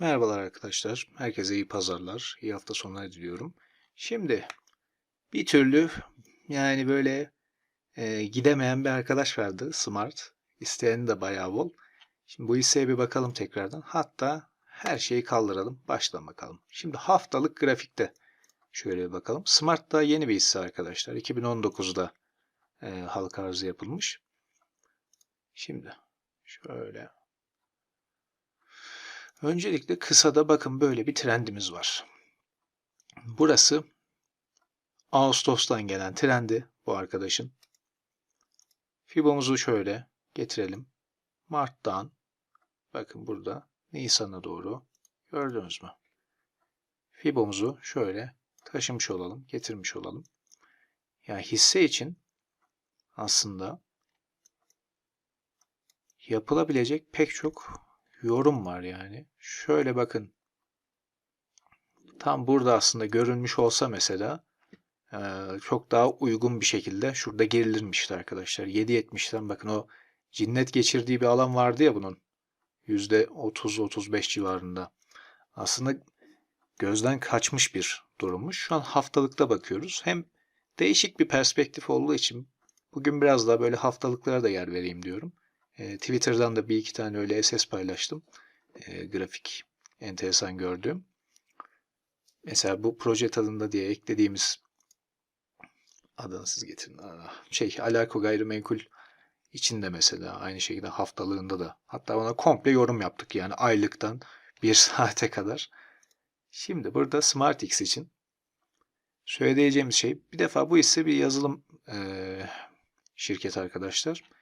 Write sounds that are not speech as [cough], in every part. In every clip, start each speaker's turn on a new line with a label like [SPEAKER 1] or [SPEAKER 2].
[SPEAKER 1] Merhabalar arkadaşlar. Herkese iyi pazarlar, iyi hafta sonları diliyorum. Şimdi bir türlü yani böyle e, gidemeyen bir arkadaş vardı. Smart. İsteyeni de bayağı bol. Şimdi bu hisseye bir bakalım tekrardan. Hatta her şeyi kaldıralım. Baştan bakalım. Şimdi haftalık grafikte şöyle bir bakalım. Smart da yeni bir hisse arkadaşlar. 2019'da e, halka arzı yapılmış. Şimdi şöyle Öncelikle kısada bakın böyle bir trendimiz var. Burası Ağustos'tan gelen trendi bu arkadaşın. Fibomuzu şöyle getirelim. Mart'tan bakın burada Nisan'a doğru gördünüz mü? Fibomuzu şöyle taşımış olalım, getirmiş olalım. Yani hisse için aslında yapılabilecek pek çok yorum var yani. Şöyle bakın. Tam burada aslında görünmüş olsa mesela çok daha uygun bir şekilde şurada gerilirmişti arkadaşlar. 7.70'ten bakın o cinnet geçirdiği bir alan vardı ya bunun. %30-35 civarında. Aslında gözden kaçmış bir durummuş. Şu an haftalıkta bakıyoruz. Hem değişik bir perspektif olduğu için bugün biraz daha böyle haftalıklara da yer vereyim diyorum. E, Twitter'dan da bir iki tane öyle SS paylaştım. E, grafik enteresan gördüğüm. Mesela bu proje tadında diye eklediğimiz adını siz getirin. Şey Alako Gayrimenkul içinde mesela aynı şekilde haftalığında da hatta ona komple yorum yaptık yani aylıktan bir [laughs] saate kadar. Şimdi burada SmartX için söyleyeceğimiz şey bir defa bu ise bir yazılım e, şirket arkadaşlar.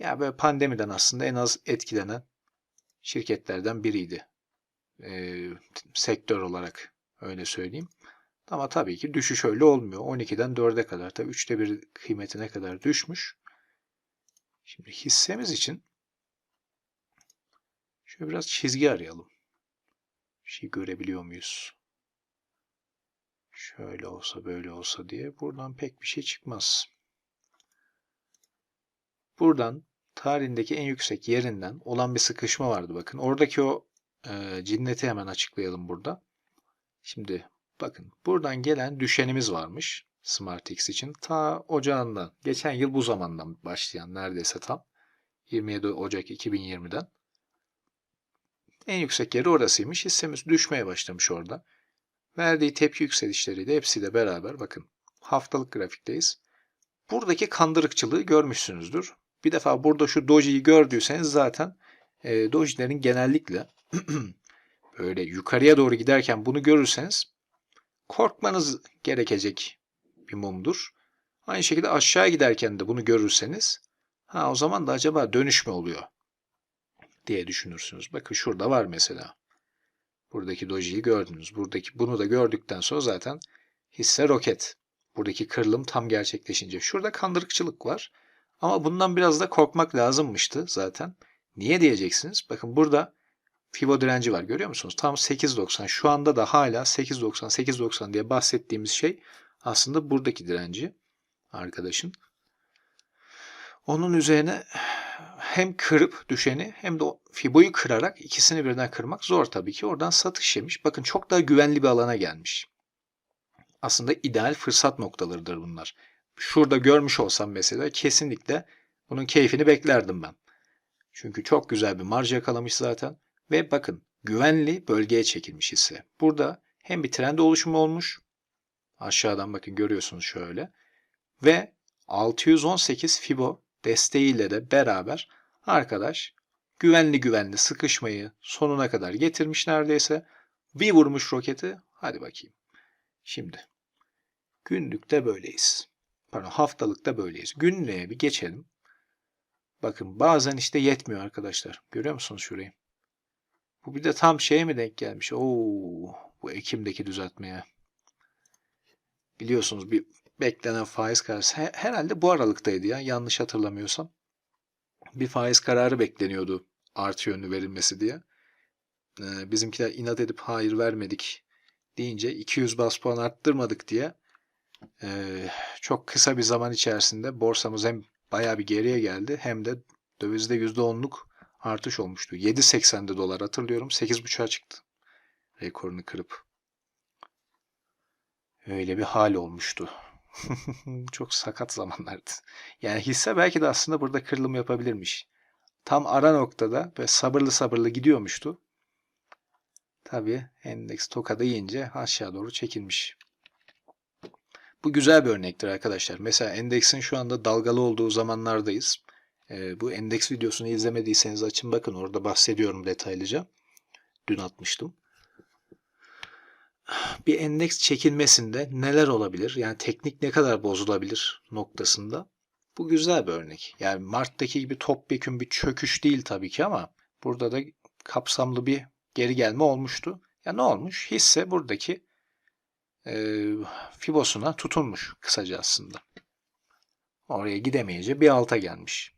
[SPEAKER 1] Ya böyle pandemiden aslında en az etkilenen şirketlerden biriydi. E, sektör olarak öyle söyleyeyim. Ama tabii ki düşüş öyle olmuyor. 12'den 4'e kadar tabii 3'te 1 kıymetine kadar düşmüş. Şimdi hissemiz için şöyle biraz çizgi arayalım. Bir şey görebiliyor muyuz? Şöyle olsa böyle olsa diye buradan pek bir şey çıkmaz. Buradan tarihindeki en yüksek yerinden olan bir sıkışma vardı bakın. Oradaki o e, cinneti hemen açıklayalım burada. Şimdi bakın buradan gelen düşenimiz varmış SmartX için. Ta ocağından, geçen yıl bu zamandan başlayan neredeyse tam 27 Ocak 2020'den. En yüksek yeri orasıymış. Hissemiz düşmeye başlamış orada. Verdiği tepki yükselişleriyle hepsiyle beraber bakın haftalık grafikteyiz. Buradaki kandırıkçılığı görmüşsünüzdür. Bir defa burada şu doji'yi gördüyseniz zaten e, doji'lerin genellikle [clears throat] böyle yukarıya doğru giderken bunu görürseniz korkmanız gerekecek bir mumdur. Aynı şekilde aşağı giderken de bunu görürseniz ha o zaman da acaba dönüş mü oluyor diye düşünürsünüz. Bakın şurada var mesela. Buradaki doji'yi gördünüz. Buradaki bunu da gördükten sonra zaten hisse roket. Buradaki kırılım tam gerçekleşince. Şurada kandırıkçılık var. Ama bundan biraz da korkmak lazımmıştı zaten. Niye diyeceksiniz? Bakın burada Fibo direnci var görüyor musunuz? Tam 8.90. Şu anda da hala 8.90 8.90 diye bahsettiğimiz şey aslında buradaki direnci arkadaşın. Onun üzerine hem kırıp düşeni hem de Fibo'yu kırarak ikisini birden kırmak zor tabii ki. Oradan satış yemiş. Bakın çok daha güvenli bir alana gelmiş. Aslında ideal fırsat noktalarıdır bunlar şurada görmüş olsam mesela kesinlikle bunun keyfini beklerdim ben. Çünkü çok güzel bir marj yakalamış zaten. Ve bakın güvenli bölgeye çekilmiş hisse. Burada hem bir trend oluşumu olmuş. Aşağıdan bakın görüyorsunuz şöyle. Ve 618 Fibo desteğiyle de beraber arkadaş güvenli güvenli sıkışmayı sonuna kadar getirmiş neredeyse. Bir vurmuş roketi. Hadi bakayım. Şimdi günlükte böyleyiz. Pardon haftalıkta böyleyiz. Günlüğe bir geçelim. Bakın bazen işte yetmiyor arkadaşlar. Görüyor musunuz şurayı? Bu bir de tam şeye mi denk gelmiş? Oo, bu Ekim'deki düzeltmeye. Biliyorsunuz bir beklenen faiz kararı herhalde bu aralıktaydı ya yanlış hatırlamıyorsam. Bir faiz kararı bekleniyordu artı yönlü verilmesi diye. Ee, bizimkiler inat edip hayır vermedik deyince 200 bas puan arttırmadık diye çok kısa bir zaman içerisinde borsamız hem bayağı bir geriye geldi hem de dövizde %10'luk artış olmuştu. 7.80'de dolar hatırlıyorum. 8.5'a çıktı. Rekorunu kırıp. Öyle bir hal olmuştu. [laughs] Çok sakat zamanlardı. Yani hisse belki de aslında burada kırılım yapabilirmiş. Tam ara noktada ve sabırlı sabırlı gidiyormuştu. Tabii endeks tokada yiyince aşağı doğru çekilmiş. Bu güzel bir örnektir arkadaşlar. Mesela endeksin şu anda dalgalı olduğu zamanlardayız. Ee, bu endeks videosunu izlemediyseniz açın bakın orada bahsediyorum detaylıca. Dün atmıştım. Bir endeks çekilmesinde neler olabilir? Yani teknik ne kadar bozulabilir noktasında. Bu güzel bir örnek. Yani Mart'taki gibi topyekun bir çöküş değil tabii ki ama burada da kapsamlı bir geri gelme olmuştu. Ya ne olmuş? Hisse buradaki e, fibosuna tutunmuş kısaca aslında. Oraya gidemeyince bir alta gelmiş.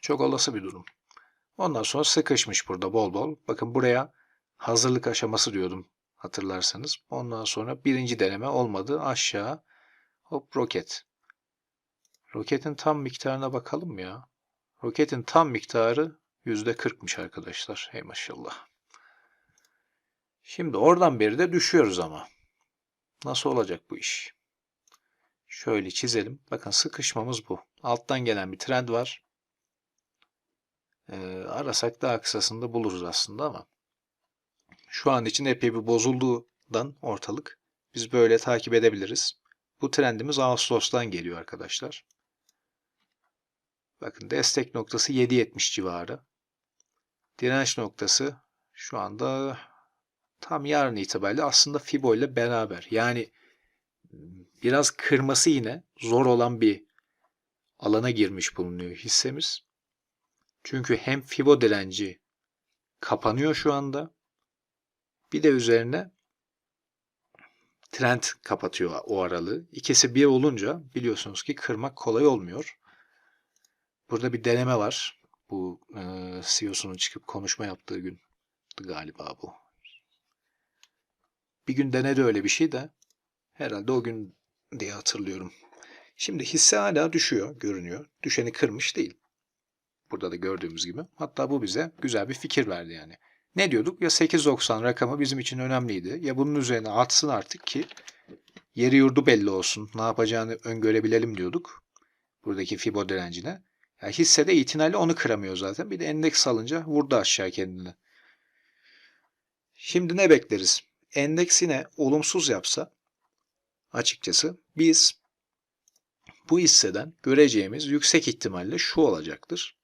[SPEAKER 1] Çok olası bir durum. Ondan sonra sıkışmış burada bol bol. Bakın buraya hazırlık aşaması diyordum hatırlarsanız. Ondan sonra birinci deneme olmadı. Aşağı hop roket. Roketin tam miktarına bakalım ya. Roketin tam miktarı %40'mış arkadaşlar. Hey maşallah. Şimdi oradan beri de düşüyoruz ama. Nasıl olacak bu iş? Şöyle çizelim. Bakın sıkışmamız bu. Alttan gelen bir trend var. Ee, arasak daha kısasını buluruz aslında ama şu an için epey bir bozulduğundan ortalık biz böyle takip edebiliriz. Bu trendimiz Ağustos'tan geliyor arkadaşlar. Bakın destek noktası 7.70 civarı. Direnç noktası şu anda tam yarın itibariyle aslında Fibo ile beraber. Yani biraz kırması yine zor olan bir alana girmiş bulunuyor hissemiz. Çünkü hem Fibo direnci kapanıyor şu anda. Bir de üzerine trend kapatıyor o aralığı. İkisi bir olunca biliyorsunuz ki kırmak kolay olmuyor. Burada bir deneme var. Bu e, CEO'sunun çıkıp konuşma yaptığı gün galiba bu. Bir gün denedi öyle bir şey de herhalde o gün diye hatırlıyorum. Şimdi hisse hala düşüyor, görünüyor. Düşeni kırmış değil. Burada da gördüğümüz gibi. Hatta bu bize güzel bir fikir verdi yani. Ne diyorduk? Ya 8.90 rakamı bizim için önemliydi. Ya bunun üzerine atsın artık ki yeri yurdu belli olsun. Ne yapacağını öngörebilelim diyorduk. Buradaki Fibo direncine. Ya hissede itinayla onu kıramıyor zaten. Bir de endeks alınca vurdu aşağı kendini. Şimdi ne bekleriz? Endeks yine olumsuz yapsa açıkçası biz bu hisseden göreceğimiz yüksek ihtimalle şu olacaktır.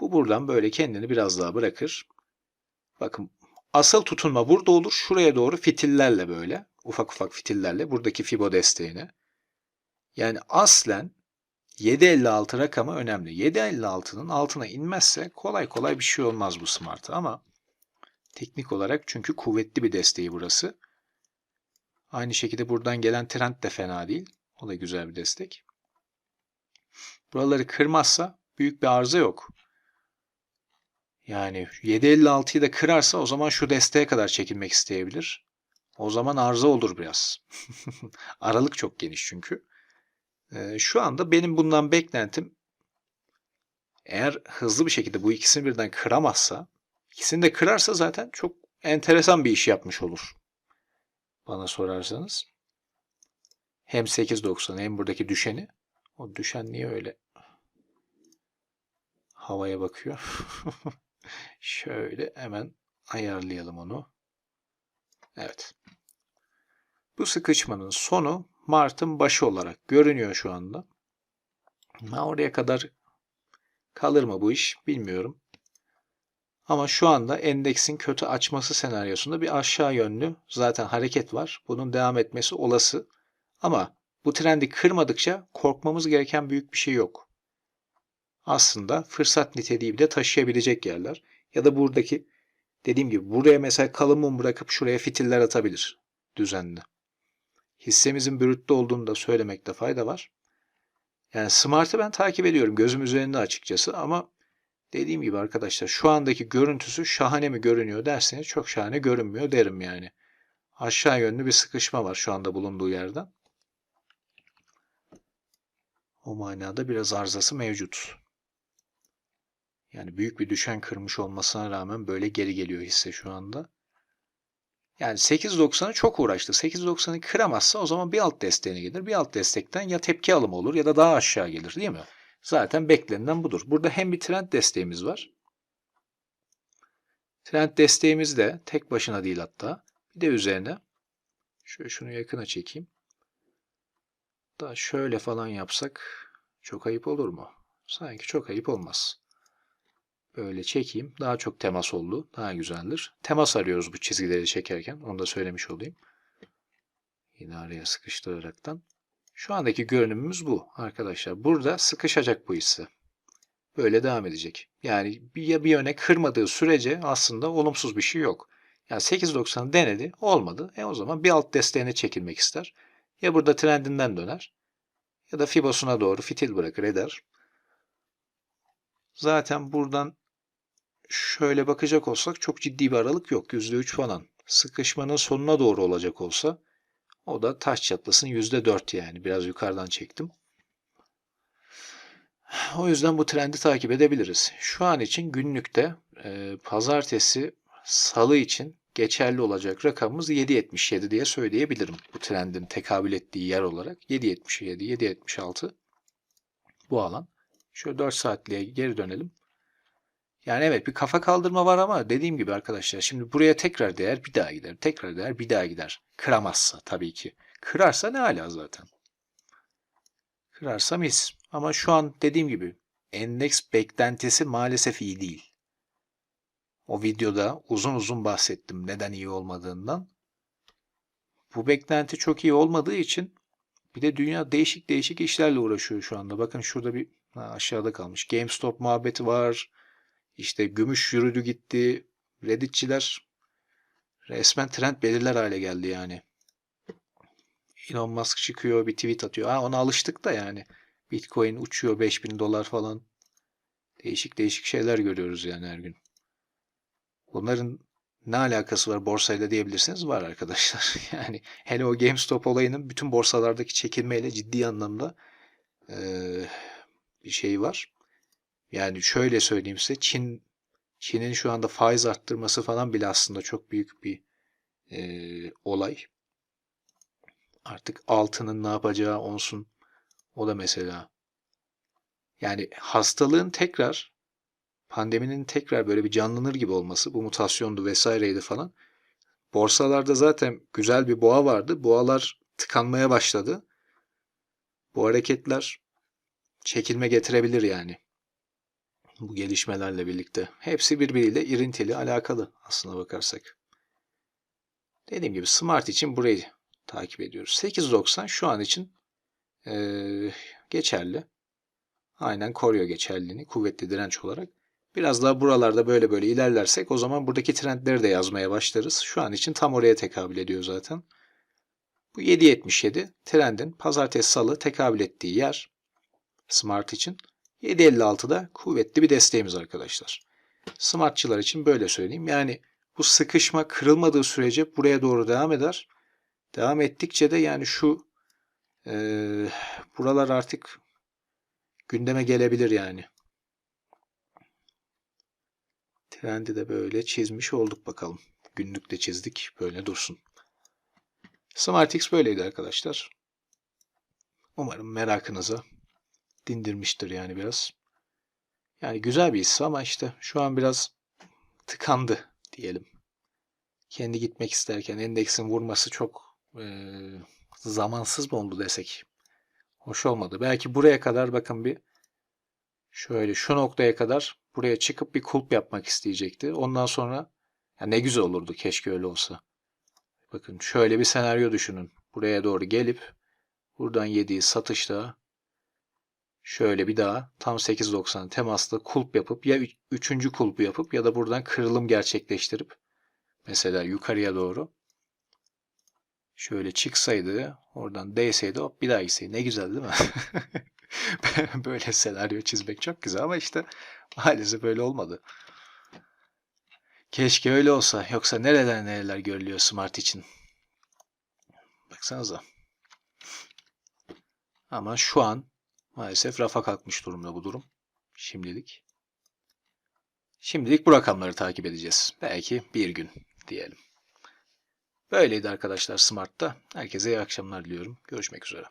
[SPEAKER 1] Bu buradan böyle kendini biraz daha bırakır. Bakın asıl tutunma burada olur. Şuraya doğru fitillerle böyle. Ufak ufak fitillerle buradaki Fibo desteğine. Yani aslen 7.56 rakamı önemli. 7.56'nın altına inmezse kolay kolay bir şey olmaz bu Smart'a ama teknik olarak çünkü kuvvetli bir desteği burası. Aynı şekilde buradan gelen trend de fena değil. O da güzel bir destek. Buraları kırmazsa büyük bir arıza yok. Yani 7.56'yı da kırarsa o zaman şu desteğe kadar çekilmek isteyebilir. O zaman arıza olur biraz. [laughs] Aralık çok geniş çünkü. Ee, şu anda benim bundan beklentim eğer hızlı bir şekilde bu ikisini birden kıramazsa ikisini de kırarsa zaten çok enteresan bir iş yapmış olur. Bana sorarsanız. Hem 8.90 hem buradaki düşeni. O düşen niye öyle havaya bakıyor? [laughs] Şöyle hemen ayarlayalım onu. Evet. Bu sıkışmanın sonu Mart'ın başı olarak görünüyor şu anda. Ama oraya kadar kalır mı bu iş bilmiyorum. Ama şu anda endeksin kötü açması senaryosunda bir aşağı yönlü zaten hareket var. Bunun devam etmesi olası. Ama bu trendi kırmadıkça korkmamız gereken büyük bir şey yok. Aslında fırsat niteliği de taşıyabilecek yerler. Ya da buradaki dediğim gibi buraya mesela kalın mum bırakıp şuraya fitiller atabilir düzenli hissemizin bürütte olduğunu da söylemekte fayda var. Yani Smart'ı ben takip ediyorum. Gözüm üzerinde açıkçası ama dediğim gibi arkadaşlar şu andaki görüntüsü şahane mi görünüyor derseniz çok şahane görünmüyor derim yani. Aşağı yönlü bir sıkışma var şu anda bulunduğu yerden. O manada biraz arızası mevcut. Yani büyük bir düşen kırmış olmasına rağmen böyle geri geliyor hisse şu anda. Yani 8.90'ı çok uğraştı. 8.90'ı kıramazsa o zaman bir alt desteğine gelir. Bir alt destekten ya tepki alımı olur ya da daha aşağı gelir değil mi? Zaten beklenilen budur. Burada hem bir trend desteğimiz var. Trend desteğimiz de tek başına değil hatta. Bir de üzerine şöyle şunu yakına çekeyim. Da şöyle falan yapsak çok ayıp olur mu? Sanki çok ayıp olmaz. Böyle çekeyim. Daha çok temas oldu. Daha güzeldir. Temas arıyoruz bu çizgileri çekerken. Onu da söylemiş olayım. Yine araya sıkıştıraraktan. Şu andaki görünümümüz bu arkadaşlar. Burada sıkışacak bu hisse. Böyle devam edecek. Yani ya bir yöne kırmadığı sürece aslında olumsuz bir şey yok. Yani 8.90 denedi. Olmadı. E o zaman bir alt desteğine çekilmek ister. Ya burada trendinden döner. Ya da Fibos'una doğru fitil bırakır eder. Zaten buradan şöyle bakacak olsak çok ciddi bir aralık yok. %3 falan. Sıkışmanın sonuna doğru olacak olsa o da taş çatlasın %4 yani. Biraz yukarıdan çektim. O yüzden bu trendi takip edebiliriz. Şu an için günlükte e, pazartesi salı için geçerli olacak rakamımız 7.77 diye söyleyebilirim. Bu trendin tekabül ettiği yer olarak 7.77, 7.76 bu alan. Şöyle 4 saatliğe geri dönelim. Yani evet bir kafa kaldırma var ama dediğim gibi arkadaşlar şimdi buraya tekrar değer bir daha gider. Tekrar değer bir daha gider. Kıramazsa tabii ki. Kırarsa ne hala zaten. Kırarsa mis. Ama şu an dediğim gibi endeks beklentisi maalesef iyi değil. O videoda uzun uzun bahsettim neden iyi olmadığından. Bu beklenti çok iyi olmadığı için bir de dünya değişik değişik işlerle uğraşıyor şu anda. Bakın şurada bir ha, aşağıda kalmış. GameStop muhabbeti var. İşte gümüş yürüdü gitti. Redditçiler resmen trend belirler hale geldi yani. Elon Musk çıkıyor bir tweet atıyor. Ha ona alıştık da yani. Bitcoin uçuyor 5000 dolar falan. Değişik değişik şeyler görüyoruz yani her gün. Bunların ne alakası var borsayla diyebilirsiniz var arkadaşlar. [laughs] Yani hele o GameStop olayının bütün borsalardaki çekilmeyle ciddi anlamda e, bir şey var. Yani şöyle söyleyeyim size Çin Çin'in şu anda faiz arttırması falan bile aslında çok büyük bir e, olay. Artık altının ne yapacağı onsun o da mesela. Yani hastalığın tekrar pandeminin tekrar böyle bir canlanır gibi olması, bu mutasyondu vesaireydi falan. Borsalarda zaten güzel bir boğa vardı. Boğalar tıkanmaya başladı. Bu hareketler çekilme getirebilir yani. Bu gelişmelerle birlikte. Hepsi birbiriyle irintili, alakalı aslına bakarsak. Dediğim gibi Smart için burayı takip ediyoruz. 8.90 şu an için ee, geçerli. Aynen koruyor geçerliliğini kuvvetli direnç olarak. Biraz daha buralarda böyle böyle ilerlersek o zaman buradaki trendleri de yazmaya başlarız. Şu an için tam oraya tekabül ediyor zaten. Bu 7.77 trendin pazartesi salı tekabül ettiği yer Smart için. 7.56'da kuvvetli bir desteğimiz arkadaşlar. Smartçılar için böyle söyleyeyim. Yani bu sıkışma kırılmadığı sürece buraya doğru devam eder. Devam ettikçe de yani şu e, buralar artık gündeme gelebilir yani. Trendi de böyle çizmiş olduk bakalım. Günlükte çizdik. Böyle dursun. SmartX böyleydi arkadaşlar. Umarım merakınıza dindirmiştir yani biraz. Yani güzel bir hisse ama işte şu an biraz tıkandı diyelim. Kendi gitmek isterken endeksin vurması çok e, zamansız mı oldu desek. Hoş olmadı. Belki buraya kadar bakın bir şöyle şu noktaya kadar buraya çıkıp bir kulp yapmak isteyecekti. Ondan sonra ya ne güzel olurdu keşke öyle olsa. Bakın şöyle bir senaryo düşünün. Buraya doğru gelip buradan yediği satışta şöyle bir daha tam 8.90 temasla kulp yapıp ya üçüncü kulpu yapıp ya da buradan kırılım gerçekleştirip mesela yukarıya doğru şöyle çıksaydı oradan değseydi hop bir daha gitseydi. Ne güzel değil mi? [laughs] böyle senaryo çizmek çok güzel ama işte maalesef böyle olmadı. Keşke öyle olsa. Yoksa nereler nereler görülüyor Smart için. Baksanıza. Ama şu an maalesef rafa kalkmış durumda bu durum. Şimdilik. Şimdilik bu rakamları takip edeceğiz. Belki bir gün diyelim. Böyleydi arkadaşlar Smart'ta. Herkese iyi akşamlar diliyorum. Görüşmek üzere.